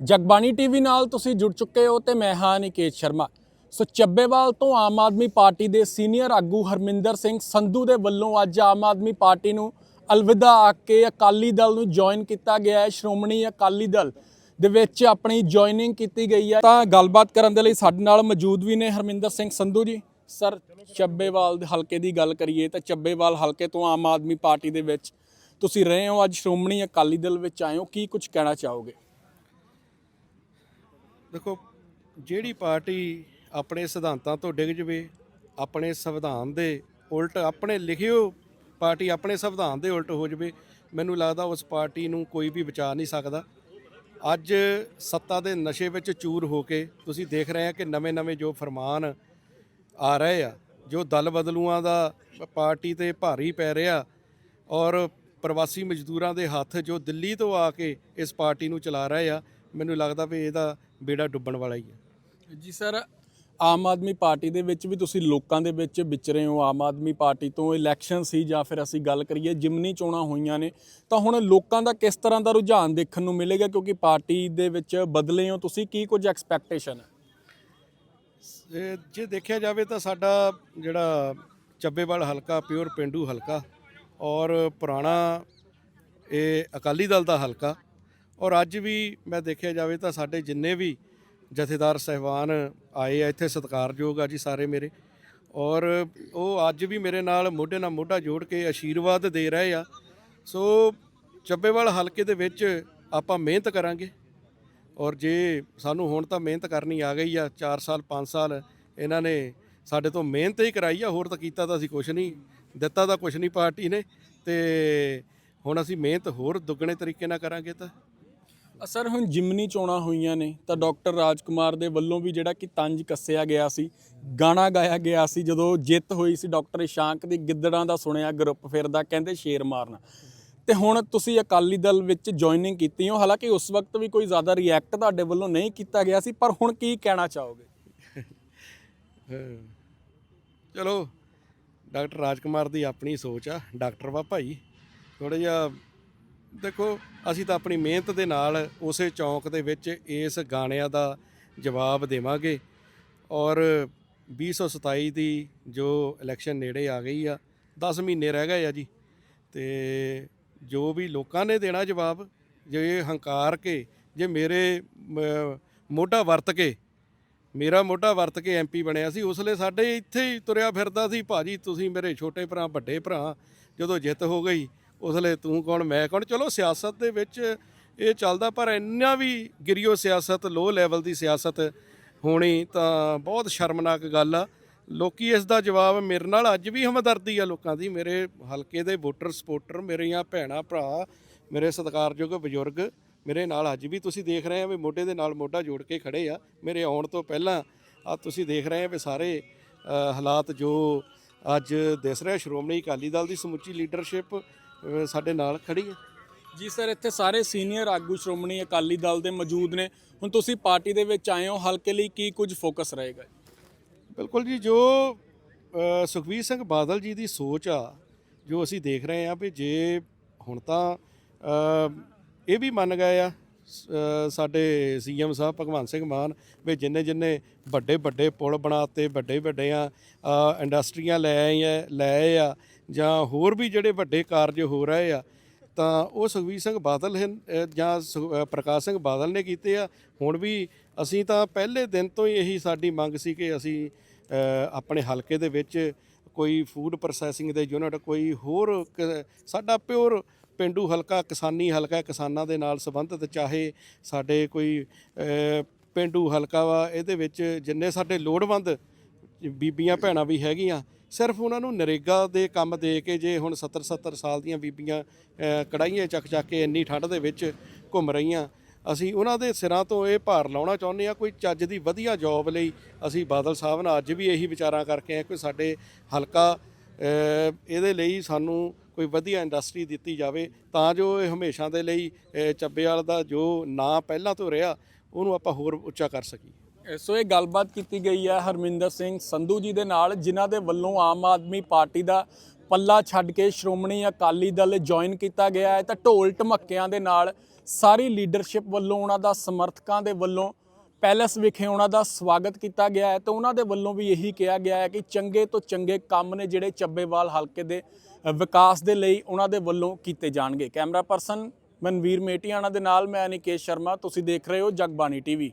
Jagbani TV ਨਾਲ ਤੁਸੀਂ ਜੁੜ ਚੁੱਕੇ ਹੋ ਤੇ ਮੈਂ ਹਾਂ ਨਿਕੇਤ ਸ਼ਰਮਾ। ਸੋ ਚੱਬੇਵਾਲ ਤੋਂ ਆਮ ਆਦਮੀ ਪਾਰਟੀ ਦੇ ਸੀਨੀਅਰ ਆਗੂ ਹਰਮਿੰਦਰ ਸਿੰਘ ਸੰਧੂ ਦੇ ਵੱਲੋਂ ਅੱਜ ਆਮ ਆਦਮੀ ਪਾਰਟੀ ਨੂੰ ਅਲਵਿਦਾ ਆਖ ਕੇ ਅਕਾਲੀ ਦਲ ਨੂੰ ਜੁਆਇਨ ਕੀਤਾ ਗਿਆ ਹੈ। ਸ਼੍ਰੋਮਣੀ ਅਕਾਲੀ ਦਲ ਦੇ ਵਿੱਚ ਆਪਣੀ ਜੁਆਇਨਿੰਗ ਕੀਤੀ ਗਈ ਹੈ। ਤਾਂ ਗੱਲਬਾਤ ਕਰਨ ਦੇ ਲਈ ਸਾਡੇ ਨਾਲ ਮੌਜੂਦ ਵੀ ਨੇ ਹਰਮਿੰਦਰ ਸਿੰਘ ਸੰਧੂ ਜੀ। ਸਰ, ਚੱਬੇਵਾਲ ਦੇ ਹਲਕੇ ਦੀ ਗੱਲ ਕਰੀਏ ਤਾਂ ਚੱਬੇਵਾਲ ਹਲਕੇ ਤੋਂ ਆਮ ਆਦਮੀ ਪਾਰਟੀ ਦੇ ਵਿੱਚ ਤੁਸੀਂ ਰਹੇ ਹੋ। ਅੱਜ ਸ਼੍ਰੋਮਣੀ ਅਕਾਲੀ ਦਲ ਵਿੱਚ ਆਏ ਹੋ। ਕੀ ਕੁਝ ਕਹਿਣਾ ਚਾਹੋਗੇ? ਦੇਖੋ, ਜਿਹੜੀ ਪਾਰਟੀ ਆਪਣੇ ਸਿਧਾਂਤਾਂ ਤੋਂ ਡਿੱਗ ਜਵੇ, ਆਪਣੇ ਸੰਵਿਧਾਨ ਦੇ ਉਲਟ, ਆਪਣੇ ਲਿਖਿਓ ਪਾਰਟੀ ਆਪਣੇ ਸੰਵਿਧਾਨ ਦੇ ਉਲਟ ਹੋ ਜਵੇ, ਮੈਨੂੰ ਲੱਗਦਾ ਉਸ ਪਾਰਟੀ ਨੂੰ ਕੋਈ ਵੀ ਬਚਾ ਨਹੀਂ ਸਕਦਾ। ਅੱਜ ਸੱਤਾ ਦੇ ਨਸ਼ੇ ਵਿੱਚ ਚੂਰ ਹੋ ਕੇ ਤੁਸੀਂ ਦੇਖ ਰਹੇ ਆ ਕਿ ਨਵੇਂ-ਨਵੇਂ ਜੋ ਫਰਮਾਨ ਆ ਰਹੇ ਆ, ਜੋ ਦਲ ਬਦਲੂਆਂ ਦਾ ਪਾਰਟੀ ਤੇ ਭਾਰੀ ਪੈ ਰਿਹਾ ਔਰ ਪ੍ਰਵਾਸੀ ਮਜ਼ਦੂਰਾਂ ਦੇ ਹੱਥ ਜੋ ਦਿੱਲੀ ਤੋਂ ਆ ਕੇ ਇਸ ਪਾਰਟੀ ਨੂੰ ਚਲਾ ਰਹੇ ਆ, ਮੈਨੂੰ ਲੱਗਦਾ ਵੀ ਇਹਦਾ ਬੇੜਾ ਡੁੱਬਣ ਵਾਲਾ ਹੀ ਹੈ। ਜੀ ਸਰ ਆਮ ਆਦਮੀ ਪਾਰਟੀ ਦੇ ਵਿੱਚ ਵੀ ਤੁਸੀਂ ਲੋਕਾਂ ਦੇ ਵਿੱਚ ਵਿਚਰੇ ਹੋ। ਆਮ ਆਦਮੀ ਪਾਰਟੀ ਤੋਂ ਇਲੈਕਸ਼ਨ ਸੀ ਜਾਂ ਫਿਰ ਅਸੀਂ ਗੱਲ ਕਰੀਏ ਜਿਮਨੀ ਚੋਣਾਂ ਹੋਈਆਂ ਨੇ ਤਾਂ ਹੁਣ ਲੋਕਾਂ ਦਾ ਕਿਸ ਤਰ੍ਹਾਂ ਦਾ ਰੁਝਾਨ ਦੇਖਣ ਨੂੰ ਮਿਲੇਗਾ? ਕਿਉਂਕਿ ਪਾਰਟੀ ਦੇ ਵਿੱਚ ਬਦਲੇ ਹੋ ਤੁਸੀਂ ਕੀ ਕੁਝ ਐਕਸਪੈਕਟੇਸ਼ਨ ਹੈ? ਜੇ ਦੇਖਿਆ ਜਾਵੇ ਤਾਂ ਸਾਡਾ ਜਿਹੜਾ ਚੱਬੇਵਾਲ ਹਲਕਾ ਪਿਓਰ ਪਿੰਡੂ ਹਲਕਾ ਔਰ ਪੁਰਾਣਾ ਇਹ ਅਕਾਲੀ ਦਲ ਦਾ ਹਲਕਾ ਔਰ ਅੱਜ ਵੀ ਮੈਂ ਦੇਖਿਆ ਜਾਵੇ ਤਾਂ ਸਾਡੇ ਜਿੰਨੇ ਵੀ ਜਥੇਦਾਰ ਸਹਿਬਾਨ ਆਏ ਆ, ਇੱਥੇ ਸਤਿਕਾਰਯੋਗ ਆ ਜੀ ਸਾਰੇ ਮੇਰੇ। ਔਰ ਉਹ ਅੱਜ ਵੀ ਮੇਰੇ ਨਾਲ ਮੋਢੇ ਨਾਲ ਮੋਢਾ ਜੋੜ ਕੇ ਆਸ਼ੀਰਵਾਦ ਦੇ ਰਹੇ ਆ। ਸੋ ਚੱਬੇਵਾਲ ਹਲਕੇ ਦੇ ਵਿੱਚ ਆਪਾਂ ਮਿਹਨਤ ਕਰਾਂਗੇ। ਔਰ ਜੇ ਸਾਨੂੰ ਹੁਣ ਤਾਂ ਮਿਹਨਤ ਕਰਨੀ ਆ ਗਈ ਆ 4 ਸਾਲ 5 ਸਾਲ, ਇਹਨਾਂ ਨੇ ਸਾਡੇ ਤੋਂ ਮਿਹਨਤ ਹੀ ਕਰਾਈ ਆ, ਹੋਰ ਤਾਂ ਕੀਤਾ ਤਾਂ ਅਸੀਂ ਕੁਝ ਨਹੀਂ, ਦਿੱਤਾ ਤਾਂ ਕੁਝ ਨਹੀਂ ਪਾਰਟੀ ਨੇ। ਤੇ ਹੁਣ ਅਸੀਂ ਮਿਹਨਤ ਹੋਰ ਦੁੱਗਣੇ ਤਰੀਕੇ ਨਾਲ ਕਰਾਂਗੇ ਤਾਂ। ਸਰ, ਹੁਣ ਜਿਮਨੀ ਚੋਣਾਂ ਹੋਈਆਂ ਨੇ, ਤਾਂ ਡਾਕਟਰ ਰਾਜਕੁਮਾਰ ਦੇ ਵੱਲੋਂ ਵੀ ਜਿਹੜਾ ਕਿ ਤੰਜ ਕੱਸਿਆ ਗਿਆ ਸੀ, ਗਾਣਾ ਗਾਇਆ ਗਿਆ ਸੀ, ਜਦੋਂ ਜਿੱਤ ਹੋਈ ਸੀ ਡਾਕਟਰ ਇਸ਼ਾਂਕ ਦੀ, ਗਿੱਦੜਾਂ ਦਾ ਸੁਣਿਆ ਗਰੁੱਪ ਫਿਰਦਾ, ਕਹਿੰਦੇ ਸ਼ੇਰ ਮਾਰਨਾ। ਤੇ ਹੁਣ ਤੁਸੀਂ ਅਕਾਲੀ ਦਲ ਵਿੱਚ ਜੁਆਇਨਿੰਗ ਕੀਤੀ ਹੋ, ਹਾਲਾਂਕਿ ਉਸ ਵਕਤ ਵੀ ਕੋਈ ਜ਼ਿਆਦਾ ਰਿਐਕਟ ਤੁਹਾਡੇ ਵੱਲੋਂ ਨਹੀਂ ਕੀਤਾ ਗਿਆ ਸੀ, ਪਰ ਹੁਣ ਕੀ ਕਹਿਣਾ ਚਾਹੋਗੇ? ਚਲੋ, ਡਾਕਟਰ ਰਾਜਕੁਮਾਰ ਦੀ ਆਪਣੀ ਸੋਚ ਆ, ਡਾਕਟਰ ਵਾ ਭਾਈ ਥੋੜਾ ਜਿਹਾ ਦੇਖੋ, ਅਸੀਂ ਤਾਂ ਆਪਣੀ ਮਿਹਨਤ ਦੇ ਨਾਲ ਉਸੇ ਚੌਂਕ ਦੇ ਵਿੱਚ ਇਸ ਗਾਣਿਆਂ ਦਾ ਜਵਾਬ ਦੇਵਾਂਗੇ। ਔਰ 2027 ਦੀ ਜੋ ਇਲੈਕਸ਼ਨ ਨੇੜੇ ਆ ਗਈ ਆ 10 ਮਹੀਨੇ ਰਹਿ ਗਏ ਆ ਜੀ। ਤੇ ਜੋ ਵੀ ਲੋਕਾਂ ਨੇ ਦੇਣਾ ਜਵਾਬ, ਜੇ ਹੰਕਾਰ ਕੇ, ਜੇ ਮੇਰੇ ਮ- ਮੋਢਾ ਵਰਤ ਕੇ, ਮੇਰਾ ਮੋਢਾ ਵਰਤ ਕੇ ਐਮਪੀ ਬਣਿਆ ਸੀ, ਉਸ ਲਈ ਸਾਡੇ ਇੱਥੇ ਹੀ ਤੁਰਿਆ ਫਿਰਦਾ ਸੀ, ਭਾਜੀ ਤੁਸੀਂ ਮੇਰੇ ਛੋਟੇ ਭਰਾ, ਵੱਡੇ ਭਰਾ, ਜਦੋਂ ਜਿੱਤ ਹੋ ਗਈ ਉਸ ਲਈ ਤੂੰ ਕੌਣ, ਮੈਂ ਕੌਣ? ਚਲੋ ਸਿਆਸਤ ਦੇ ਵਿੱਚ ਇਹ ਚੱਲਦਾ, ਪਰ ਇੰਨਾ ਵੀ ਗਿਰਿਓ ਸਿਆਸਤ ਲੋ ਲੈਵਲ ਦੀ ਸਿਆਸਤ ਹੋਣੀ ਤਾਂ ਬਹੁਤ ਸ਼ਰਮਨਾਕ ਗੱਲ ਆ। ਲੋਕੀ ਇਸ ਦਾ ਜਵਾਬ ਮੇਰੇ ਨਾਲ ਅੱਜ ਵੀ ਹਮਦਰਦੀ ਆ ਲੋਕਾਂ ਦੀ। ਮੇਰੇ ਹਲਕੇ ਦੇ ਵੋਟਰ, ਸਪੋਰਟਰ, ਮੇਰੀਆਂ ਭੈਣਾਂ, ਭਰਾ, ਮੇਰੇ ਸਤਿਕਾਰਯੋਗ ਬਜ਼ੁਰਗ, ਮੇਰੇ ਨਾਲ ਅੱਜ ਵੀ ਤੁਸੀਂ ਦੇਖ ਰਹੇ ਆ ਵੀ ਮੋਢੇ ਦੇ ਨਾਲ ਮੋਢਾ ਜੋੜ ਕੇ ਖੜੇ ਆ। ਮੇਰੇ ਆਉਣ ਤੋਂ ਪਹਿਲਾਂ ਆ ਤੁਸੀਂ ਦੇਖ ਰਹੇ ਆ ਵੀ ਸਾਰੇ ਹਾਲਾਤ ਜੋ ਅੱਜ ਦਿਸ ਰਿਹਾ ਸ਼੍ਰੋਮਣੀ ਅਕਾਲੀ ਦਲ ਦੀ ਸਮੁੱਚੀ ਲੀਡਰਸ਼ਿਪ ਸਾਡੇ ਨਾਲ ਖੜੀ ਹੈ। ਜੀ ਸਰ ਇੱਥੇ ਸਾਰੇ ਸੀਨੀਅਰ ਆਗੂ ਸ਼੍ਰੋਮਣੀ ਅਕਾਲੀ ਦਲ ਦੇ ਮੌਜੂਦ ਨੇ। ਹੁਣ ਤੁਸੀਂ ਪਾਰਟੀ ਦੇ ਵਿੱਚ ਆਏ ਹੋ ਹਲਕੇ ਲਈ ਕੀ ਕੁਝ ਫੋਕਸ ਰਹੇਗਾ? ਬਿਲਕੁਲ ਜੀ ਜੋ ਅ, ਸੁਖਬੀਰ ਸਿੰਘ ਬਾਦਲ ਜੀ ਦੀ ਸੋਚ ਆ ਜੋ ਅਸੀਂ ਦੇਖ ਰਹੇ ਆ ਵੀ ਜੇ ਹੁਣ ਤਾਂ ਅ, ਇਹ ਵੀ ਮੰਨ ਗਏ ਆ ਸ- ਅ, ਸਾਡੇ ਸੀਐਮ ਸਾਹਿਬ ਭਗਵੰਤ ਸਿੰਘ ਮਾਨ ਵੀ ਜਿੰਨੇ ਜਿੰਨੇ ਵੱਡੇ ਵੱਡੇ ਪੁਲ ਬਣਾਤੇ ਵੱਡੇ ਵੱਡਿਆਂ ਅ, ਇੰਡਸਟਰੀਆਂ ਲੈ ਆਏ ਆ ਲੈ ਆਏ ਆ ਜਾਂ ਹੋਰ ਵੀ ਜਿਹੜੇ ਵੱਡੇ ਕਾਰਜ ਹੋ ਰਹੇ ਆ ਤਾਂ ਉਹ ਸੁਖਬੀਰ ਸਿੰਘ ਬਾਦਲ ਜਾਂ ਸੁ- ਪ੍ਰਕਾਸ਼ ਸਿੰਘ ਬਾਦਲ ਨੇ ਕੀਤੇ ਆ। ਹੁਣ ਵੀ ਅਸੀਂ ਤਾਂ ਪਹਿਲੇ ਦਿਨ ਤੋਂ ਹੀ ਇਹੀ ਸਾਡੀ ਮੰਗ ਸੀ ਕਿ ਅਸੀਂ ਆਪਣੇ ਹਲਕੇ ਦੇ ਵਿੱਚ ਕੋਈ ਫੂਡ ਪ੍ਰੋਸੈਸਿੰਗ ਦੇ ਯੂਨਿਟ ਕੋਈ ਹੋਰ ਸਾਡਾ ਪਿਓਰ ਪਿੰਡੂ ਹਲਕਾ ਕਿਸਾਨੀ ਹਲਕਾ ਕਿਸਾਨਾਂ ਦੇ ਨਾਲ ਸੰਬੰਧਿਤ ਚਾਹੇ ਸਾਡੇ ਕੋਈ ਅ, ਪਿੰਡੂ ਹਲਕਾ ਵਾ ਇਹਦੇ ਵਿੱਚ ਜਿੰਨੇ ਸਾਡੇ ਲੋੜਵੰਦ ਬੀਬੀਆਂ ਭੈਣਾਂ ਵੀ ਹੈਗੀਆਂ ਸਿਰਫ ਉਹਨਾਂ ਨੂੰ ਨਰੇਗਾ ਦੇ ਕੰਮ ਦੇ ਕੇ ਜੇ ਹੁਣ 70 70 ਸਾਲ ਦੀਆਂ ਬੀਬੀਆਂ ਅ, ਕੜਾਹੀਆਂ ਚੱਕ ਚੱਕ ਕੇ ਇੰਨੀ ਠੰਡ ਦੇ ਵਿੱਚ ਘੁੰਮ ਰਹੀਆਂ। ਅਸੀਂ ਉਹਨਾਂ ਦੇ ਸਿਰਾਂ ਤੋਂ ਇਹ ਭਾਰ ਲਾਉਣਾ ਚਾਹੁੰਦੇ ਆ ਕੋਈ ਚੱਜ ਦੀ ਵਧੀਆ ਜੌਬ ਲਈ ਅਸੀਂ ਬਾਦਲ ਸਾਹਿਬ ਨਾਲ ਅੱਜ ਵੀ ਇਹੀ ਵਿਚਾਰਾਂ ਕਰਕੇ ਆ ਕਿ ਸਾਡੇ ਹਲਕਾ ਇਹਦੇ ਲਈ ਸਾਨੂੰ ਕੋਈ ਵਧੀਆ ਇੰਡਸਟਰੀ ਦਿੱਤੀ ਜਾਵੇ ਤਾਂ ਜੋ ਇਹ ਹਮੇਸ਼ਾ ਦੇ ਲਈ ਅ, ਚੱਬੇਵਾਲ ਦਾ ਜੋ ਨਾਂ ਪਹਿਲਾਂ ਤੋਂ ਰਿਹਾ ਉਹਨੂੰ ਆਪਾਂ ਹੋਰ ਉੱਚਾ ਕਰ ਸਕੀਏ। ਸੋ ਇਹ ਗੱਲਬਾਤ ਕੀਤੀ ਗਈ ਹੈ ਹਰਮਿੰਦਰ ਸਿੰਘ ਸੰਧੂ ਜੀ ਦੇ ਨਾਲ, ਜਿਨ੍ਹਾਂ ਦੇ ਵੱਲੋਂ ਆਮ ਆਦਮੀ ਪਾਰਟੀ ਦਾ ਪੱਲਾ ਛੱਡ ਕੇ ਸ਼੍ਰੋਮਣੀ ਅਕਾਲੀ ਦਲ ਜੁਆਇਨ ਕੀਤਾ ਗਿਆ ਹੈ। ਤਾਂ ਢੋਲ ਢਮੱਕਿਆਂ ਦੇ ਨਾਲ ਸਾਰੀ ਲੀਡਰਸ਼ਿਪ ਵੱਲੋਂ ਉਹਨਾਂ ਦਾ, ਸਮਰਥਕਾਂ ਦੇ ਵੱਲੋਂ ਪੈਲਸ ਵਿਖੇ ਉਹਨਾਂ ਦਾ ਸਵਾਗਤ ਕੀਤਾ ਗਿਆ ਹੈ। ਤੇ ਉਹਨਾਂ ਦੇ ਵੱਲੋਂ ਵੀ ਇਹੀ ਕਿਹਾ ਗਿਆ ਹੈ ਕਿ ਚੰਗੇ ਤੋਂ ਚੰਗੇ ਕੰਮ ਨੇ ਜਿਹੜੇ ਚੱਬੇਵਾਲ ਹਲਕੇ ਦੇ ਵਿਕਾਸ ਦੇ ਲਈ ਉਹਨਾਂ ਦੇ ਵੱਲੋਂ ਕੀਤੇ ਜਾਣਗੇ। ਕੈਮਰਾ ਪਰਸਨ ਮਨਵੀਰ ਮੇਟੀਆਣਾ ਦੇ ਨਾਲ ਮੈਂ ਅਨਿਕੇਸ਼ ਸ਼ਰਮਾ, ਤੁਸੀਂ ਦੇਖ ਰਹੇ ਹੋ ਜਗਬਾਣੀ ਟੀਵੀ।